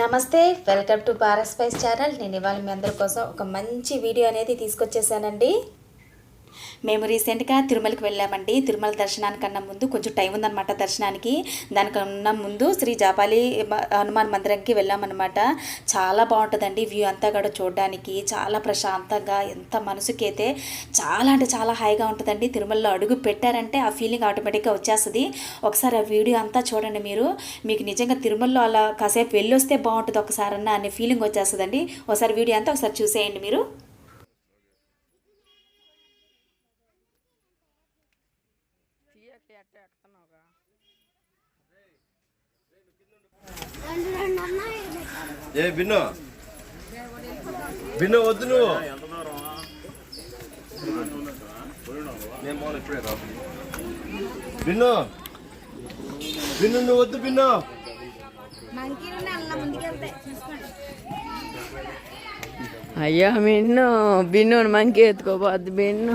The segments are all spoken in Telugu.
నమస్తే welcome to Bharat spice channel. నేను ఇవాళ మీ అందరి కోసం ఒక మంచి వీడియో అనేది తీసుకొచ్చేసానండి. మేము రీసెంట్గా తిరుమలకి వెళ్ళామండి. తిరుమల దర్శనానికన్నా ముందు కొంచెం టైం ఉందన్నమాట దర్శనానికి. దానికన్నా ముందు శ్రీ జాపాలి హనుమాన్ మందిరంకి వెళ్ళామన్నమాట. చాలా బాగుంటుందండి వ్యూ అంతా కూడా చూడడానికి. చాలా ప్రశాంతంగా ఎంత మనసుకైతే చాలా అంటే చాలా హాయిగా ఉంటుందండి. తిరుమలలో అడుగు పెట్టారంటే ఆ ఫీలింగ్ ఆటోమేటిక్గా వచ్చేస్తుంది. ఒకసారి ఆ వీడియో అంతా చూడండి మీరు. మీకు నిజంగా తిరుమలలో అలా కాసేపు వెళ్ళొస్తే బాగుంటుంది ఒకసారన్నా అనే ఫీలింగ్ వచ్చేస్తుందండి. ఒకసారి వీడియో అంతా ఒకసారి చూసేయండి మీరు. ఏ బిన్ను. బిన్ను వద్దు నువ్వు. బిన్ను. బిన్ను నువ్వు వద్దు బిన్ను. అయ్యా మిన్ను బిన్ను మంకి ఎత్తుకోపోద్ది బిన్ను.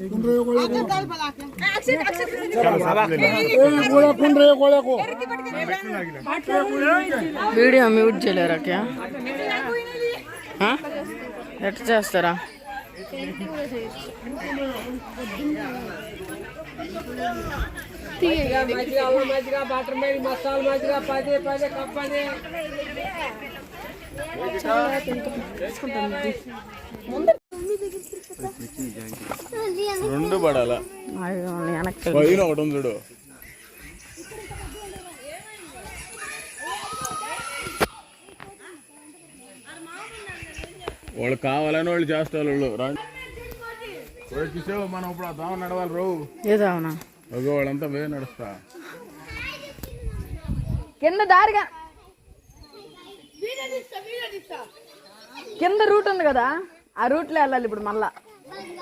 వద్దు పో నువ్వు వద్దు పో వద్దా వెళ్ళేటప్పుడు రాళ్ళు పెడదాం వీడియో మ్యూట్ చేయలేరా క్యా ఆ? ఎట్లా చేస్తారా రెండు పడాలా? పైన ఒకటి ఉంది చూడు. వాళ్ళు కావాలని వాళ్ళు చేస్తారు వాళ్ళు. చూసావు మనం ఇప్పుడు ఆ దావ నడవాలి రావు ఏదవునా అగో వాళ్ళంతా వే నడుస్తా. కింద దారిగా. కింద రూట్ ఉంది కదా ఆ రూట్లో వెళ్ళాలి ఇప్పుడు మళ్ళా.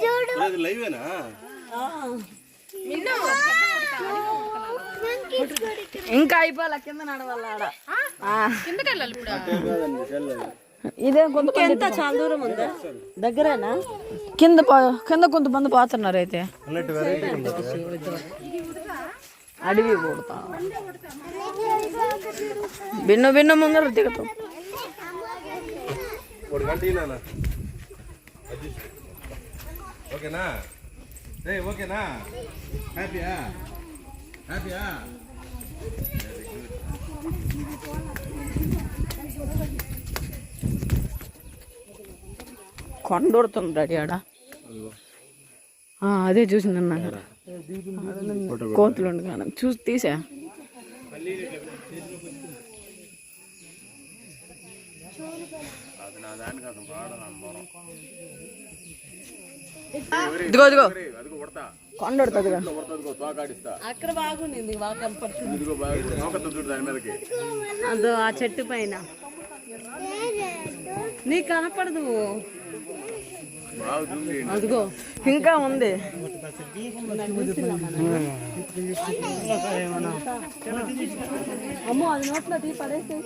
చూడు లైవేనా ఇంకా అయిపోలే కింద నడవాలి ఆడ ఇదే కొంత ఎంత చాలా దూరం ఉందా దగ్గరేనా కింద పో- కింద కొంతమంది పోతున్నారు అయితే అడవి కొడతా బిన్ను బిన్ను ముందర దిగుతాం ఒక గంట నాన్న ఓకేనా? రే ఓకేనా? హ్యాపీయా? హ్యాపీయా? కొండొడుతుంది డాడీ ఆడ ఆ, అదే చూసిందన్నా. కోతులు ఉండగా చూసి తీసా. ఇదిగో ఇదిగో కొండొడుతుందిగా అక్కడ బాగుంది ఇదిగో బాగా నౌకతో చూడు దాని మీదకి అదో ఆ చెట్టు పైన. నీకు కనపడదు. అదిగో ఇంకా ఉంది. అమ్మో అది నోట్లో తీ పడేసి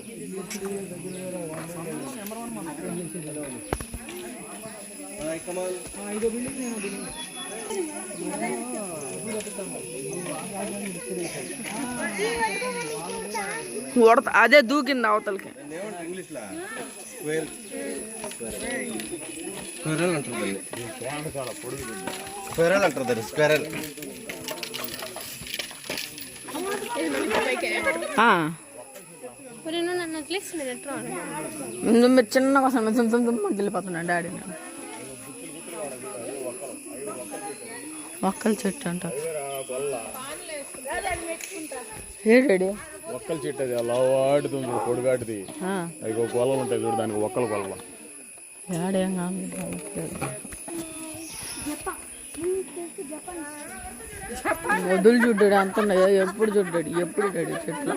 ఉడత అదే దూకింది అవతలకి ఏమంటారు ఇంగ్లీష్లో స్క్వేర్ స్క్వేరల్ అంటారు దాన్ని స్క్వేరల్ అంటారు దాన్ని స్క్వేరల్. మరి నేను తుమ్ తుమ్ వెళ్ళిపోతున్నాను డాడీ నేను ఒక్కల చెట్టు అంట. ఒక్కల చెట్టు అది అలా వాడుతుంది చూడు పొడుగాటిది ఆ, అది ఒక గొల్లలు ఉంటాయి చూడు దానికి ఒక్కల గొల్ల డాడీ ఏం కాదు వదులు చూడ్డాడు అంత ఉన్నాయో? ఎప్పుడు చూడ్డాడు? ఎప్పుడు డాడీ చెట్లు?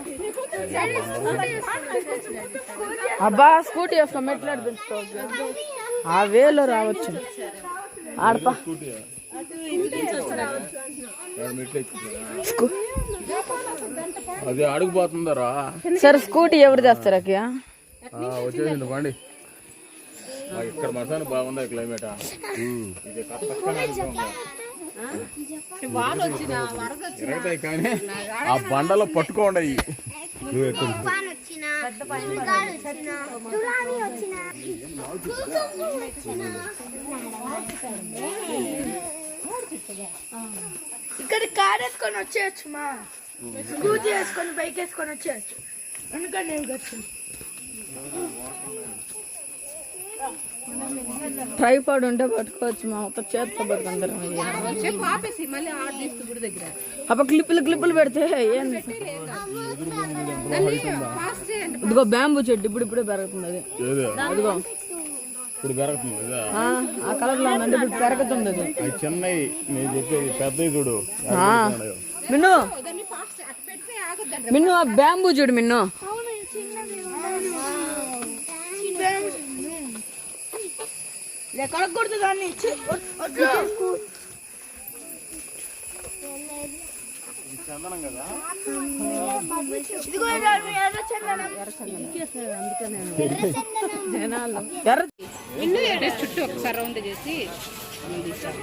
అబ్బా స్కూటీ వేసుకో మెట్లాడు ఆ వేలో రావచ్చు. ఆడపా. అది అడుగుపోతుందరా సరే స్కూటీ ఎవరు తెస్తారు అక్కయ్య? వచ్చేసింది పండి. ఇక్కడ మసాను బాగుంది క్లైమేట్. ఇది కానీ ఆ బండలో పట్టుకోండి. వచ్చిన. ఇక్కడ. కార్ వేసుకొని వచ్చేయచ్చు మా. స్కూటీ వేసుకొని బైక్ వేసుకొని వచ్చేయచ్చు. ఎందుకంటే నేను వచ్చింది. ట్రైపాడ్ ఉంటే పట్టుకోవచ్చు మా ఒక చేత్తో పట్టుకుందరం చెప్పు ఆపేసి మళ్ళీ ఆ తీస్తూ గుడి దగ్గర. అప్ప క్లిప్పులు క్లిప్పులు పెడితే ఇదిగో బ్యాంబూ చెట్టు ఇప్పుడు ఇప్పుడే పెరుగుతుంది అదిగో ఇప్పుడు పెరుగుతుంది కదా. ఆ, ఆ కలర్లో ఉందంటే ఇప్పుడు పెరుగుతుంది అది. అది చిన్నవి నేను చెప్పేది పెద్దవి చూడు ఆ, మిన్ను. మిన్ను ఆ బ్యాంబూ చూడు మిన్ను. దాన్ని. చందనం. ఎర్ర డ్రెస్ చుట్టూ ఒకసారి రౌండ్ చేసి తీసాం